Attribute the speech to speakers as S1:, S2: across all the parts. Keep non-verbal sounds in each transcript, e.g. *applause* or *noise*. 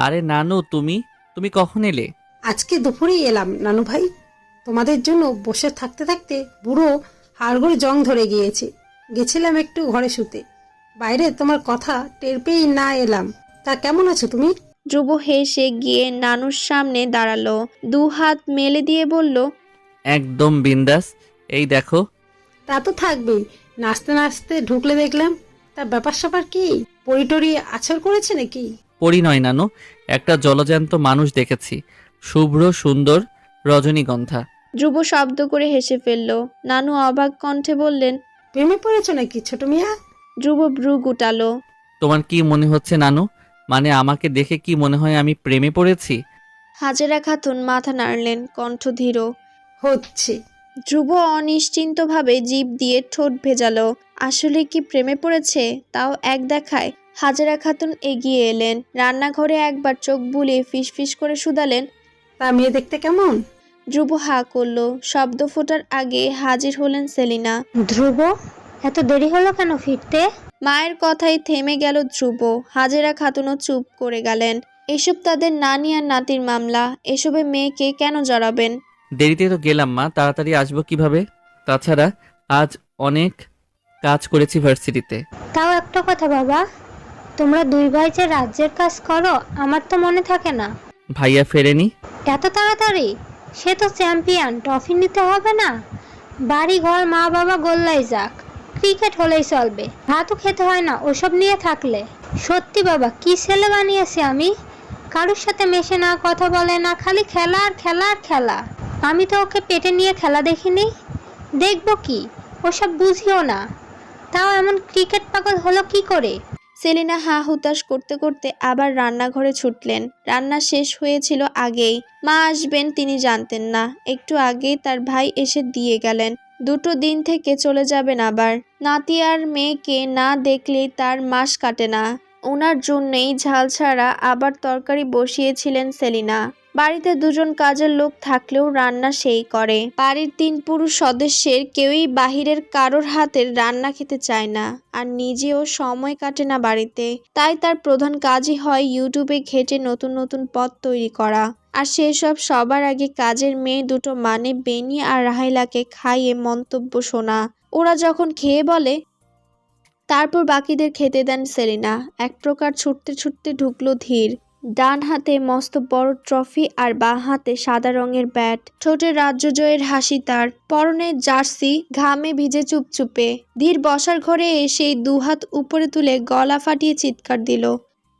S1: আরে নানু তুমি? তুমি কখন এলে?
S2: আজকে দুপুরেই এলাম নানু ভাই। তোমাদের জন্য বসে থাকতে থাকতে বুড়ো হাড়গোড় জং ধরে গিয়েছে। গেছিলাম একটু ঘরে শুতে। বাইরে তোমার কথা টের পেয়েই না এলাম। তা কেমন আছো তুমি?
S3: ধ্রুব হেসে গিয়ে নানুর সামনে দাঁড়াল। দু হাত মেলে দিয়ে বলল
S1: একদম বিন্দাস এই দেখো।
S2: তা তো থাকবেই নাচতে নাচতে ঢুকলে দেখলাম। তা ব্যাপার স্যাপার কি? পরিটরি আছর করেছে নাকি?
S1: পরি নয় নানু একটা জলজ্যান্ত মানুষ দেখেছি। শুভ্র সুন্দর রজনীগন্ধা।
S3: ধ্রুব শব্দ করে হেসে ফেলল। নানু অবাক কণ্ঠে বললেন
S2: প্রেমে পড়েছো নাকি ছোট মিয়া?
S3: ধ্রুব ভ্রু গুটালো
S1: তোমার কি মনে হচ্ছে নানু? মানে আমাকে দেখে কি মনে হয় আমি প্রেমে পড়েছি?
S3: হাজেরা খাতুন মাথা নাড়লেন কণ্ঠ ধীর।
S2: হচ্ছে।
S3: ধ্রুব অনিশ্চিন্তভাবে জিভ দিয়ে ঠোঁট ভেজালো। আসলে কি প্রেমে পড়েছে? তাও এক দেখায়। হাজেরা খাতুন এগিয়ে এলেন। রান্নাঘরে একবার চোখ বুলিয়ে ফিসফিস করে শুধালেন
S2: তা মেয়ে দেখতে কেমন?
S3: ধ্রুব হা করল। শব্দ ফোটার আগে হাজির হলেন সেলিনা।
S4: ধ্রুব এত দেরি হলো কেন ফিরতে?
S3: মায়ের কথাই থেমে গেল ধ্রুব। হাজেরা খাতুনও চুপ করে গেলেন। এসব তাদের নানি আর নাতির মামলা। এসবে মেয়েকে কেন জড়াবেন?
S1: দেরিতে তো গেলাম মা তাড়াতাড়ি আসব কীভাবে? তাছাড়া আজ অনেক কাজ করেছি ভার্সিটিতে।
S4: তাও একটা কথা বাবা তোমরা দুই ভাই যে রাজ্যের কাজ করো আমার তো মনে থাকে না।
S1: ভাইয়া ফেরেনি?
S4: এত তাড়াতাড়ি? সে তো চ্যাম্পিয়ন ট্রফি নিতে হবে না। বাড়ি ঘর মা বাবা গোল্লাই যাক ক্রিকেট হলেই চলবে। ভাতও খেতে হয় না ওসব নিয়ে থাকলে। সত্যি বাবা কি ছেলে বানিয়েছি আমি? কারোর সাথে মেশে না কথা বলে না খালি খেলা আর খেলা আর খেলা। আমি তো ওকে পেটে নিয়ে খেলা দেখিনি। দেখব কি? ওসব বুঝিও না। তাও এমন ক্রিকেট পাগল হলো কি করে?
S3: সেলিনা হা হুতাশ করতে করতে আবার রান্নাঘরে ছুটলেন। রান্না শেষ হয়েছিল আগেই। মা আসবেন তিনি জানতেন না। একটু আগেই তার ভাই এসে দিয়ে গেলেন। দুটো দিন থেকে চলে যাবেন আবার। নাতি আর মেয়েকে না দেখলেই তার মাস কাটে না। ওনার জন্যেই ঝাল ছাড়া আবার তরকারি বসিয়েছিলেন সেলিনা। বাড়িতে দুজন কাজের লোক থাকলেও রান্না সেই করে। বাড়ির তিন পুরুষ সদস্যের কেউই বাহিরের কারোর হাতের রান্না খেতে চায় না, আর নিজেও সময় কাটে না বাড়িতে। তাই তার প্রধান কাজই হয় ইউটিউবে ঘেটে নতুন নতুন পথ তৈরি করা। আর সেসব সবার আগে কাজের মেয়ে দুটো মানে বেনি আর রাহাইলাকে খাইয়ে মন্তব্য শোনা। ওরা যখন খেয়ে বলে তারপর বাকিদের খেতে দেন সেলিনা এক প্রকার ছুটতে ছুটতে ঢুকলো ধীর। ডান হাতে মস্ত বড় ট্রফি আর বাঁ হাতে সাদা রঙের ব্যাট। ঠোঁটে রাজ্য জয়ের হাসি তার। পরনে জার্সি, ঘামে ভিজে চুপচুপে। ধীর বসার ঘরে এসেই দুহাত উপরে তুলে গলা ফাটিয়ে চিৎকার দিল।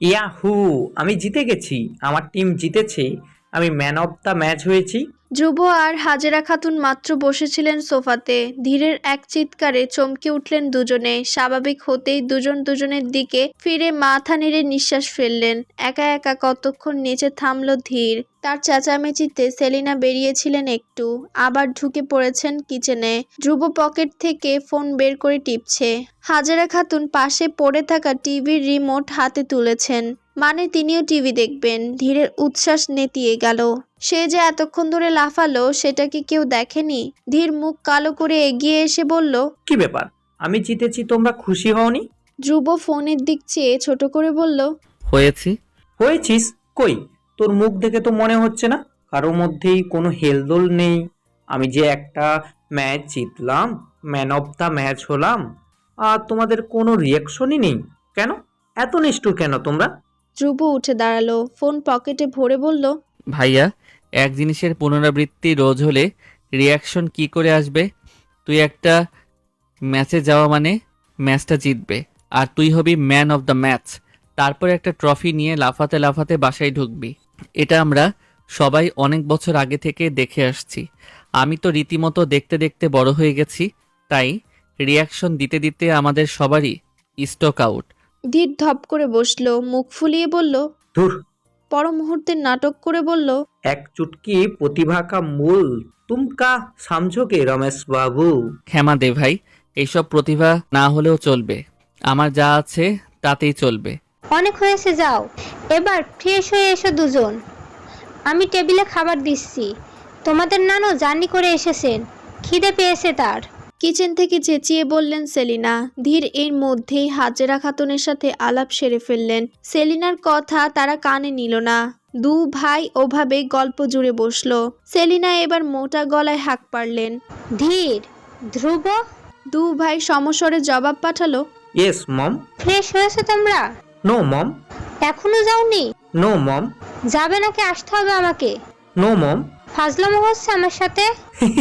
S5: ইয়াহু, আমি জিতে গেছি। আমার টিম জিতেছে। আমি ম্যান অফ দ্য ম্যাচ হয়েছি।
S3: ধ্রুব আর হাজেরা খাতুন মাত্র বসেছিলেন সোফাতে। ধীরের এক চিৎকারে চমকে উঠলেন দুজনে। স্বাভাবিক হতেই দুজন দুজনের দিকে ফিরে মাথা নেড়ে নিঃশ্বাস ফেললেন। একা একা কতক্ষণ নিচে থামল ধীর। তার চেঁচামেচিতে সেলিনা বেরিয়েছিলেন একটু। আবার ঢুকে পড়েছেন কিচেনে। ধ্রুব পকেট থেকে ফোন বের করে টিপছে। হাজারা খাতুন পাশে পড়ে থাকা টিভির রিমোট হাতে তুলেছেন। মানে তিনিও টিভি দেখবেন। ধীরের উচ্ছ্বাস নেতিয়ে গেল। সে যে এতক্ষণ ধরে লাফালো সেটা কি কেউ দেখেনি? ধীর মুখ কালো করে এগিয়ে এসে বলল
S5: কি ব্যাপার? আমি জিতেছি তোমরা খুশি হওনি?
S3: ধ্রুব ফোনের দিক চেয়ে ছোট করে বলল
S1: হয়েছি।
S5: হয়েছিস? কই? তোর মুখ দেখে তো মনে হচ্ছে না। কারোর মধ্যেই কোনো হেলদোল নেই। আমি যে একটা ম্যাচ জিতলাম ম্যান অফ দ্য ম্যাচ হলাম আর তোমাদের কোনো রিয়াকশনই নেই। কেন? এত নিষ্ঠুর কেন তোমরা?
S3: ধ্রুব উঠে দাঁড়াল ফোন পকেটে ভরে বলল
S1: ভাইয়া এক জিনিসের পুনরাবৃত্তি রোজ হলে রিয়াকশন কি করে আসবে? তুই একটা ম্যাচে যাওয়া মানে ম্যাচটা জিতবে আর তুই হবি ম্যান অফ দ্য ম্যাচ। তারপর একটা ট্রফি নিয়ে লাফাতে লাফাতে বাসায় ঢুকবি। এটা আমরা সবাই অনেক বছর আগে থেকে দেখে আসছি। আমি তো রীতিমতো দেখতে দেখতে বড় হয়ে গেছি তাই রিয়াকশন দিতে দিতে আমাদের সবারই স্টক আউট
S3: ধীর ধপ করে বসল মুখ ফুলিয়ে বলল
S5: ধুর।
S3: পর মুহূর্তে নাটক করে বলল
S5: এক চুটকি প্রতিভা কা মূল তুম কা সমঝোগে রমেশ বাবু?
S1: ক্ষমা দে ভাই এইসব প্রতিভা না হলেও চলবে। আমার যা আছে তাতেই চলবে।
S4: অনেক হয়েছে যাও। এবার ফ্রেশ হয়ে এসো দুজন। আমি টেবিলে খাবার দিচ্ছি। তোমাদের নানু জার্নি করে এসেছেন। খিদে পেয়েছে তার।
S3: কিচেন থেকে চেঁচিয়ে বললেন সেলিনা। ধীর এর মধ্যেই হাজেরা খাতুনের সাথে আলাপ সেরে ফেললেন। সেলিনার কথা তারা কানে নিল না। দু ভাই ওভাবে গল্প জুড়ে বসল। সেলিনা এবার মোটা গলায় হাঁক পারলেন
S4: ধীর ধ্রুব।
S3: দু ভাই সমস্বরে জবাব পাঠালো
S5: ইয়েস মম
S4: ফ্রেশ হয়েছে তোমরা?
S5: নো মম
S4: এখনও যাওনি?
S5: নো মম
S4: যাবে নাকি আসতে হবে আমাকে?
S5: নো মম
S4: ফাজলামো হচ্ছে আমার সাথে?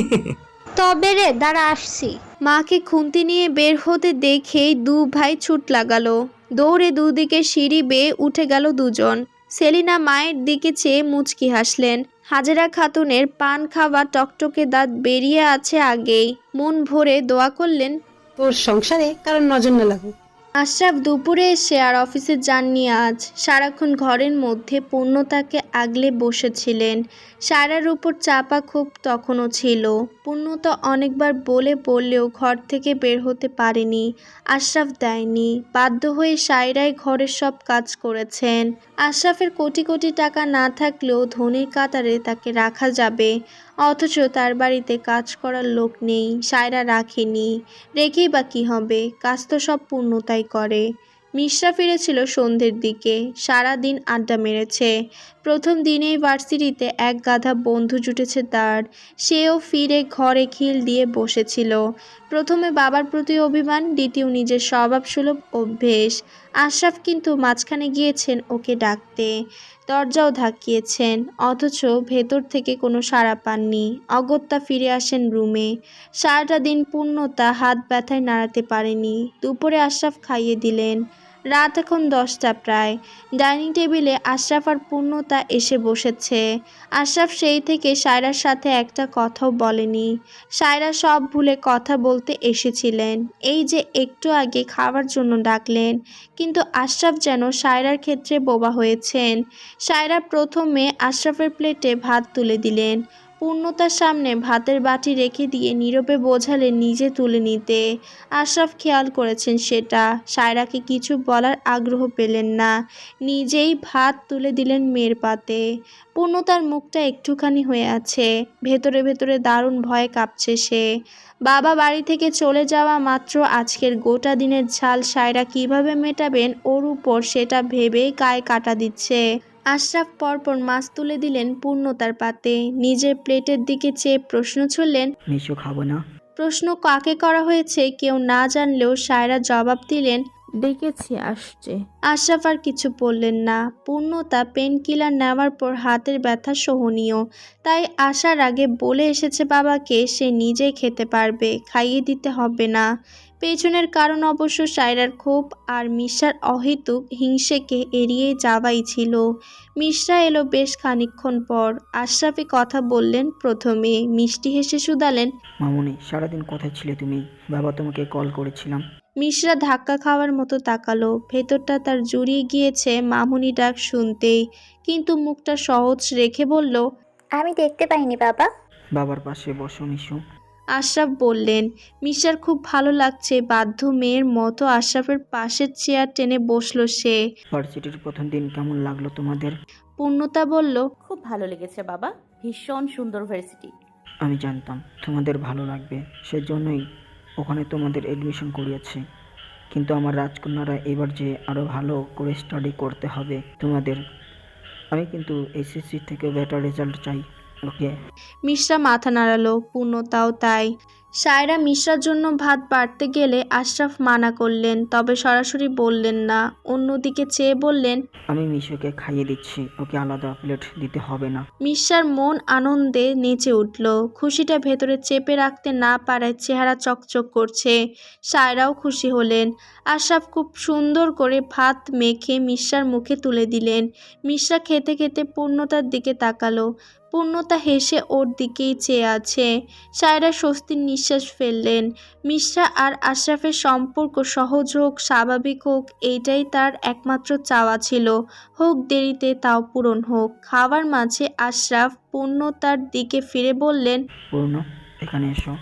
S4: *laughs* তবে রে দাঁড়া আসছি।
S3: মাকে খুন্তি নিয়ে বের হতে দেখেই দু ভাই ছুট লাগালো। দৌড়ে দুদিকে সিঁড়ি বেয়ে উঠে গেল দুজন। সেলিনা মায়ের দিকে চেয়ে মুচকি হাসলেন। হাজেরা খাতুনের পান খাওয়া টকটকে দাঁত বেরিয়ে আছে আগেই। মন ভরে দোয়া করলেন
S2: তোর সংসারে কারণ নজর না লাগুক।
S3: আশরাফ দুপুরে এসে আর অফিসে যাননি আজ। সারাক্ষণ ঘরের মধ্যে পূর্ণতাকে আগলে বসেছিলেন। সারার উপর চাপা খুব তখনও ছিল। পূর্ণতা অনেকবার বলে বললেও ঘর থেকে বের হতে পারেনি। আশরাফ দেয়নি। বাধ্য হয়ে সায়রাই ঘরের সব কাজ করেছেন। আশরাফের কোটি কোটি টাকা না থাকলেও ধনির কাতারে তাকে রাখা যাবে। অথচ তার বাড়িতে কাজ করার লোক নেই, সায়রা রাখেনি। রেখেই বা কী হবে? কাজ তো সব পূর্ণতাই করে। মিশ্রা ফিরেছিল সন্ধ্যের দিকে। সারা দিন আড্ডা মেরেছে। প্রথম দিনেই ভার্সিটিতে এক গাধা বন্ধু জুটেছে তার। সেও ফিরে ঘরে খিল দিয়ে বসেছিল। প্রথমে বাবার প্রতি অভিমান, দ্বিতীয় নিজের স্বভাবসুলভ অভ্যেস। আশরাফ কিন্তু মাঝখানে গিয়েছেন ওকে ডাকতে। দরজাও ধাক্কিয়েছেন, অথচ ভেতর থেকে কোনো সাড়া পাননি। অগত্যা ফিরে আসেন রুমে। সারাটা দিন পূর্ণতা হাত ব্যথায় নাড়াতে পারেনি। দুপুরে আশরাফ খাইয়ে দিলেন। রাত এখন দশটা প্রায়। ডাইনিং টেবিলে আশরাফ আর পূর্ণতা এসে বসেছে। আশরাফ সেই থেকে সায়রার সাথে একটা কথাও বলেনি। সায়রা সব ভুলে কথা বলতে এসেছিলেন। এই যে একটু আগে খাওয়ার জন্য ডাকলেন, কিন্তু আশরাফ যেন সায়রার ক্ষেত্রে বোবা হয়েছেন। সায়রা প্রথমে আশরাফের প্লেটে ভাত তুলে দিলেন। পূর্ণতার সামনে ভাতের বাটি রেখে দিয়ে নীরবে বোঝালেন নিজে তুলে নিতে। আশরাফ খেয়াল করেছেন সেটা। সায়রাকে কিছু বলার আগ্রহ পেলেন না। নিজেই ভাত তুলে দিলেন মেয়ের পাতে। পূর্ণতার মুখটা একটুখানি হয়ে আছে। ভেতরে ভেতরে দারুণ ভয়ে কাঁপছে সে। বাবা বাড়ি থেকে চলে যাওয়া মাত্র আজকের গোটা দিনের ঝাল সায়রা কীভাবে মেটাবেন ওর উপর সেটা ভেবেই গায়ে কাটা দিচ্ছে। আশরাফ পরপর মাছ তুলে দিলেন পূর্ণতার পাতে। নিজের প্লেটের দিকে চেয়ে প্রশ্ন ছুড়লেন
S6: মিশু খাব না।
S3: প্রশ্ন কাকে করা হয়েছে কেউ না জানলেও সায়রা জবাব দিলেন
S7: ডেকেছি আসছে।
S3: আশরাফ আর কিছু বললেন না। পূর্ণতা পেন কিলার নেওয়ার পর হাতের ব্যথা সহনীয়। তাই আসার আগে বলে এসেছে বাবাকে সে নিজেই খেতে পারবে খাইয়ে দিতে হবে না। পেছনের কারণ অবশ্য সায়রার ক্ষোভ আর মিশ্রার অহেতুক হিংসেকে এড়িয়ে যাওয়াই ছিল। মিশ্রা এলো বেশ খানিকক্ষণ পর। আশরাফি কথা বললেন প্রথমে। মিষ্টি হেসে শুধালেন
S6: মামুনি সারাদিন কোথায় ছিলে তুমি? বাবা তোমাকে কল করেছিলাম।
S3: মিশ্রা ধাক্কা খাওয়ার মতো তাকালো। ভেতরটা তার জুড়িয়ে গিয়েছে মামুনি ডাক শুনতেই। কিন্তু মুখটা সহজ রেখে বলল
S8: আমি দেখতে পাইনি বাবা।
S6: বাবার পাশে বসো মিশু।
S3: আশরাফ বললেন মিশ্রার খুব ভালো লাগছে বাধ্য মেয়ের মতো আশরাফের পাশের চেয়ার টেনে বসল সে।
S6: ভার্সিটির প্রথম দিন কেমন লাগল তোমাদের?
S3: পূর্ণতা বলল
S7: খুব ভালো লেগেছে বাবা ভীষণ সুন্দর ভার্সিটি
S6: আমি জানতাম তোমাদের ভালো লাগবে সেজন্যই ওখানে তোমাদের এডমিশন করিয়েছি। কিন্তু আমার রাজকন্যারা এবার যে আরও ভালো করে স্টাডি করতে হবে তোমাদের আমি কিন্তু এসএসসি থেকে বেটার রেজাল্ট চাই।
S3: মিশ্রা মাথা নাড়ালো পূর্ণতাও তাই। সায়রা মিশ্রার জন্য ভাত বাড়তে গেলে আশরাফ মানা করলেন তবে সরাসরি বললেন না। অন্যদিকে চেয়ে বললেন
S6: আমি মিশুকে খাইয়ে দিচ্ছি ওকে আলাদা প্লেট দিতে হবে না।
S3: মিশ্রার মন আনন্দে নেচে উঠল। খুশিটা ভেতরে চেপে রাখতে না পারায় চেহারা চকচক করছে। সায়রাও খুশি হলেন। আশরাফ খুব সুন্দর করে ভাত মেখে মিশ্রার মুখে তুলে দিলেন। মিশ্রা খেতে খেতে পূর্ণতার দিকে তাকালো। পূর্ণতা হেসে ওর দিকেই চেয়ে আছে। সায়রা স্বস্তির নিঃশ্বাস ফেললেন। মিশ্রা আর আশরাফের সম্পর্ক সহজ হোক স্বাভাবিক হোক এইটাই তার একমাত্র চাওয়া ছিল। হোক দেরিতে তাও পূরণ হোক। খাওয়ার মাঝে আশরাফ পূর্ণতার দিকে ফিরে বললেন
S6: পূর্ণ এখানে এসো।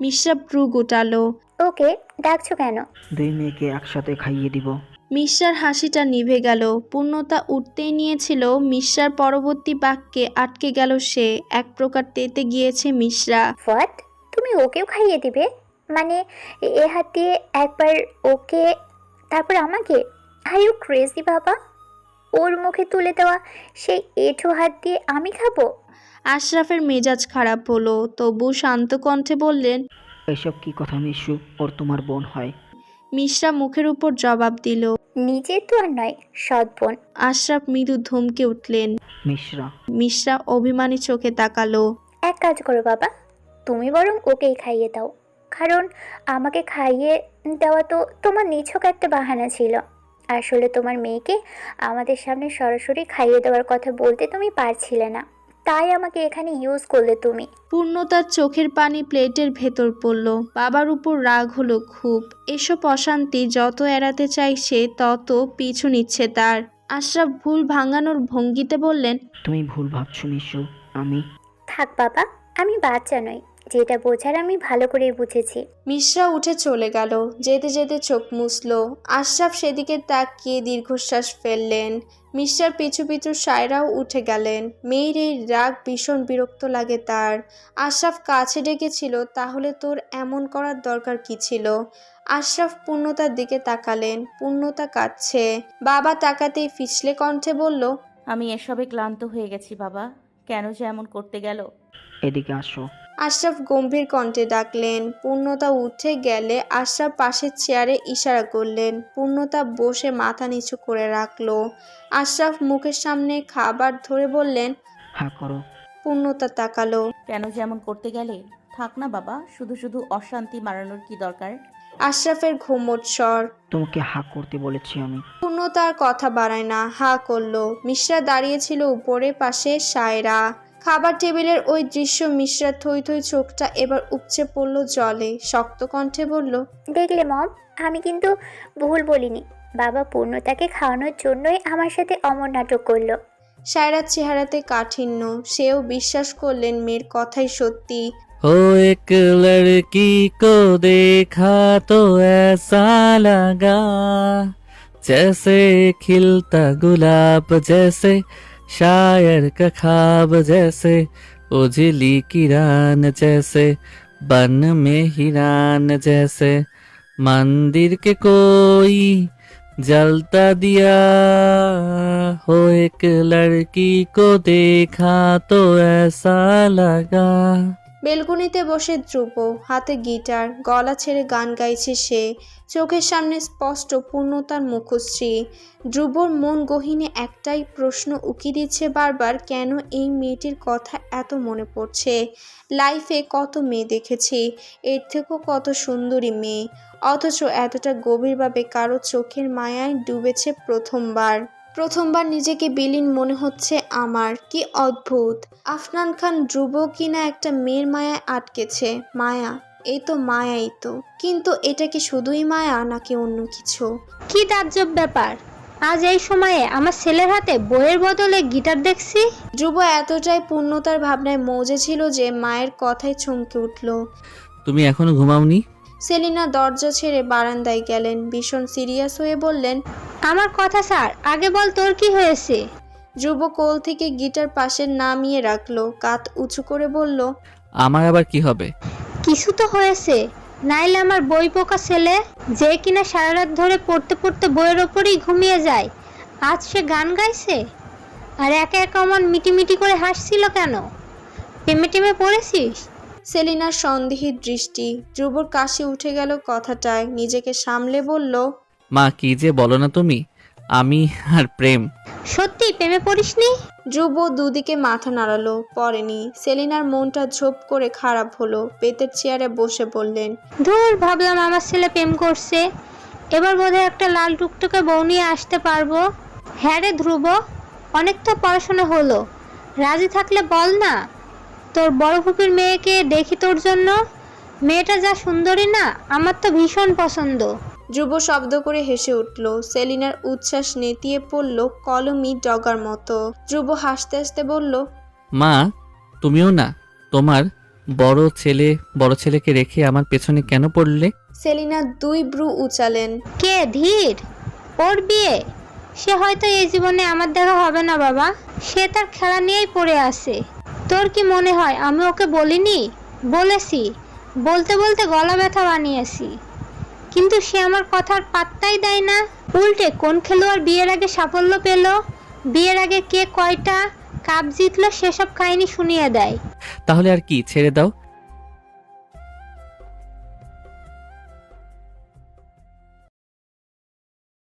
S3: মিশ্রা ভ্রু গোটালো।
S8: ওকে ডাকছো কেন?
S6: দুই মেয়েকে একসাথে খাইয়ে দিব।
S3: মিশ্রার হাসিটা নিভে গেল। পূর্ণতা উঠতেই নিয়েছিল মিশ্রার পরবর্তী বাক্যে আটকে গেল সে। এক প্রকার তেতে গিয়েছে মিশ্রা।
S8: হোয়াট? তুমি ওকেও খাইয়ে দিবে? মানে এ হাত দিয়ে একবার ওকে তারপর আমাকে? আর ইউ ক্রেজি বাবা? ওর মুখে তুলে দেওয়া সেই এঁঠো হাত দিয়ে আমি খাব?
S3: আশরাফের মেজাজ খারাপ হলো তবু শান্ত কণ্ঠে বললেন
S6: এসব কি কথা মিশু? ওর তোমার বোন হয়।
S3: মিশ্রা মুখের উপর জবাব দিল
S8: নিজের তো আর নয় সৎ বোন।
S3: আশরাফ মৃদু ধমকে উঠলেন
S6: মিশ্রা।
S3: মিশ্রা অভিমানী চোখে তাকালো
S8: এক কাজ করো বাবা তুমি বরং ওকেই খাইয়ে দাও। কারণ আমাকে খাইয়ে দেওয়া তো তোমার নিছক একটা বাহানা ছিল। আসলে তোমার মেয়েকে আমাদের সামনে সরাসরি খাইয়ে দেওয়ার কথা বলতে তুমি পারছিলে না। তাই আমাকে এখানে ইউজ করলে তুমি।
S3: পূর্ণতার চোখের পানি প্লেটের ভেতর পড়ল। বাবার উপর রাগ হলো খুব। এসব অশান্তি যত এড়াতে চাইছে তত পিছু নিচ্ছে তার। আশরাফ ভুল ভাঙানোর ভঙ্গিতে বললেন
S6: তুমি ভুল ভাবছ নিশো আমি
S8: থাক বাবা আমি বাচ্চা নই। যেটা বোঝার আমি ভালো করেই বুঝেছি।
S3: মিশ্রা উঠে চলে গেল। যেতে যেতে চোখ মুছল। আশরাফ সেদিকে তাকিয়ে দীর্ঘশ্বাস ফেললেন। মিশ্রার পিছু পিছু সায়রাও উঠে গেলেন। মেয়ের এই রাগ ভীষণ বিরক্ত লাগে তার। আশরাফ কাছে ডেকেছিল তাহলে তোর এমন করার দরকার কি ছিল? আশরাফ পূর্ণতার দিকে তাকালেন। পূর্ণতা কাঁদছে। বাবা তাকাতেই ফিসলে কণ্ঠে বলল
S7: আমি এসবে ক্লান্ত হয়ে গেছি বাবা। কেন যে এমন করতে গেল?
S6: এদিকে আসো।
S3: আশরাফ গম্ভীর কণ্ঠে ডাকলেন। পূর্ণতা উঠে গেলে আশরাফ পাশের চেয়ারে ইশারা করলেন। পূর্ণতা বসে মাথা নিচু করে রাখল। আশরাফ মুখের সামনে খাবার ধরে বললেন
S6: হা করো।
S3: পূর্ণতা তাকালো।
S7: কেন যেমন করতে গেলে? থাক না বাবা শুধু শুধু অশান্তি মারানোর কি দরকার?
S3: আশরাফের ঘুমট স্বর।
S6: তোমাকে হা করতে বলেছি আমি।
S3: পূর্ণতার কথা বাড়ায় না হা করল। মিশ্রা দাঁড়িয়েছিল উপরে পাশে সায়রা। খাবার টেবিলের ওই দৃশ্য মিশ্রা থই থই চোখটা এবার উপচে পড়লো জলে শক্ত কণ্ঠে বলল
S8: দেখলে মম আমি কিন্তু ভুল বলিনি বাবা পূর্ণতাকে খাওয়ানোর জন্যই আমার সাথে অমর নাটক করলো
S3: সায়রার চেহারাতে কাঠিন্য সেও বিশ্বাস করলেন মেয়ের কথাই সত্যি
S1: हो एक लड़की को देखा तो ऐसा लगा जैसे खिलता गुलाब जैसे शायर का खाब जैसे, उजली किरान जैसे, बन में हिरान जैसे। मंदिर के कोई जलता दिया हो, एक लड़की को देखा तो ऐसा लगा।
S3: বেলকুনিতে বসে ধ্রুব, হাতে গিটার, গলা ছেড়ে গান গাইছে সে। চোখের সামনে স্পষ্ট পূর্ণতার মুখশ্রী। ধ্রুবর মন গহীনে একটাই প্রশ্ন উকি দিচ্ছে বারবার, কেন এই মেয়েটির কথা এত মনে পড়ছে? লাইফে কত মেয়ে দেখেছি, এর থেকেও কত সুন্দরী মেয়ে। অথচ এতটা গভীরভাবে কারও চোখের মায়ায় ডুবেছে প্রথমবার। প্রথমবার নিজেকে বিলীন মনে হচ্ছে আমার। কি অদ্ভুত। আফনান খান ধ্রুব কিনা একটা মেয়ের মায়ায় আটকেছে। মায়া এই তো মায়াই তো। কিন্তু এটা কি শুধুই মায়া নাকি অন্য কিছু?
S4: কি তাজ্জব ব্যাপার। আজ এই সময়ে আমার ছেলের হাতে বইয়ের বদলে গিটার দেখছি?
S3: ধ্রুব এতটাই পূর্ণতার ভাবনায় মৌজে ছিল যে মায়ের কথায় চমকে উঠল।
S1: তুমি এখনও ঘুমাওনি?
S3: সেলিনা দরজা ছেড়ে বারান্দায় গেলেন। ভীষণ সিরিয়াস হয়ে বললেন
S4: আমার কথা স্যার আগে বল তোর কি হয়েছে?
S3: ধ্রুব কোল থেকে গিটার পাশে নামিয়ে রাখল কাত উঁচু করে বলল
S1: আমার আবার কি হবে?
S4: কিছু তো হয়েছে। নাইলে আমার বই পোকা ছেলে যে কিনা সারা রাত ধরে পড়তে পড়তে বইয়ের ওপরেই ঘুমিয়ে যায়। আজ সে গান গাইছে? আর একা একা অমন মিটিমিটি করে হাসছিল কেন? টেমে টেমে পড়েছিস?
S3: সেলিনার সন্দেহী দৃষ্টি। ধ্রুবর কাশি উঠে গেল কথাটায়। নিজেকে সামলে বলল
S1: মা কি যে বলো না তুমি? আমি আর প্রেম।
S4: সত্যি প্রেমে পড়িসনি?
S3: ধ্রুব দুদিকে মাথা নাড়ালো পরেনি সেলিনার মনটা ঝোপ করে খারাপ হলো। পেতের চেয়ারে বসে বললেন
S4: ধুর ভাবলাম আমার ছেলে প্রেম করছে। এবার বোধহয় একটা লাল টুকটুকে বউ নিয়ে আসতে পারব। হ্যাঁ রে ধ্রুব অনেক তো পড়াশোনা হলো। রাজি থাকলে বল না। তোর বড় ফুপির মেয়েকে দেখি তোর জন্য? মেয়েটা যা সুন্দরী না আমার তো ভীষণ পছন্দ।
S3: ধ্রুব শব্দ করে হেসে উঠল। সেলিনার উচ্ছ্বাস নেতিয়ে পড়ল কলমি ডগার মতো। ধ্রুব হাসতে হাসতে বলল
S1: মা তুমিও না তোমার বড় ছেলে বড় ছেলেকে রেখে আমার পেছনে কেন পড়লে?
S3: সেলিনা দুই ব্রু উচালেন।
S4: কে ধীর? ওর বিয়ে? সে হয়তো এই জীবনে আমার দেখা হবে না বাবা। সে তার খেলা নিয়েই পড়ে আছে। তোর কি মনে হয় আমি ওকে বলিনি? বলেছি। বলতে বলতে গলা ব্যথা বানিয়েছি। কিন্তু সে আমার কথার পাত্তাই দেয় না। উল্টে কোন খেলোয়াড় বিয়ের আগে সাফল্য পেল? বিয়ের আগে কে কয়টা কাপ জিতলো সেসব কাহিনী শুনিয়ে দেয়।
S1: তাহলে আর কি, ছেড়ে দাও।